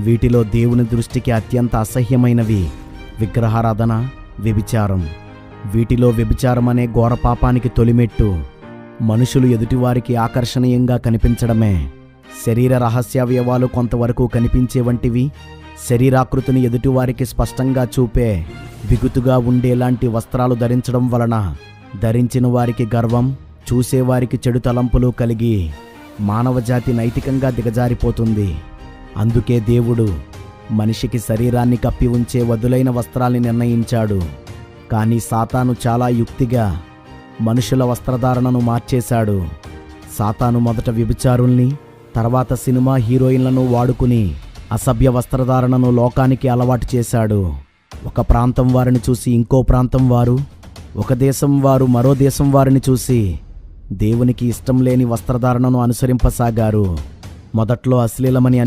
వీటిలో దేవుని దృష్టికి అత్యంత అసహ్యమైనవి విగ్రహారాధన వ్యభిచారం. వీటిలో వ్యభిచారం అనే ఘోర పాపానికి తొలిమెట్టు. మనుషులు ఎదుటివారికి ఆకర్షణీయంగా కనిపించడమే. శరీర రహస్యావయవాలు కొంతవరకు కనిపించే వంటివి శరీరాకృతిని ఎదుటివారికి స్పష్టంగా చూపే బిగుతుగా ఉండేలాంటి వస్త్రాలు ధరించడం వలన ధరించిన వారికి గర్వం చూసేవారికి చెడు తలంపులు కలిగి మానవజాతి నైతికంగా దిగజారిపోతుంది. అందుకే దేవుడు మనిషికి శరీరాన్ని కప్పి ఉంచే వదులైన వస్త్రాల్ని నిర్ణయించాడు. కానీ సాతాను చాలా యుక్తిగా మనుషుల వస్త్రధారణను మార్చేశాడు. సాతాను మొదట వ్యభిచారుల్ని తర్వాత సినిమా హీరోయిన్లను వాడుకుని అసభ్య వస్త్రధారణను లోకానికి అలవాటు చేశాడు. ఒక ప్రాంతం వారిని చూసి ఇంకో ప్రాంతం వారు ఒక దేశం వారు మరో దేశం వారిని చూసి దేవునికి ఇష్టం లేని వస్త్రధారణను అనుసరింపసాగారు. మొదట్లో అశ్లీలమని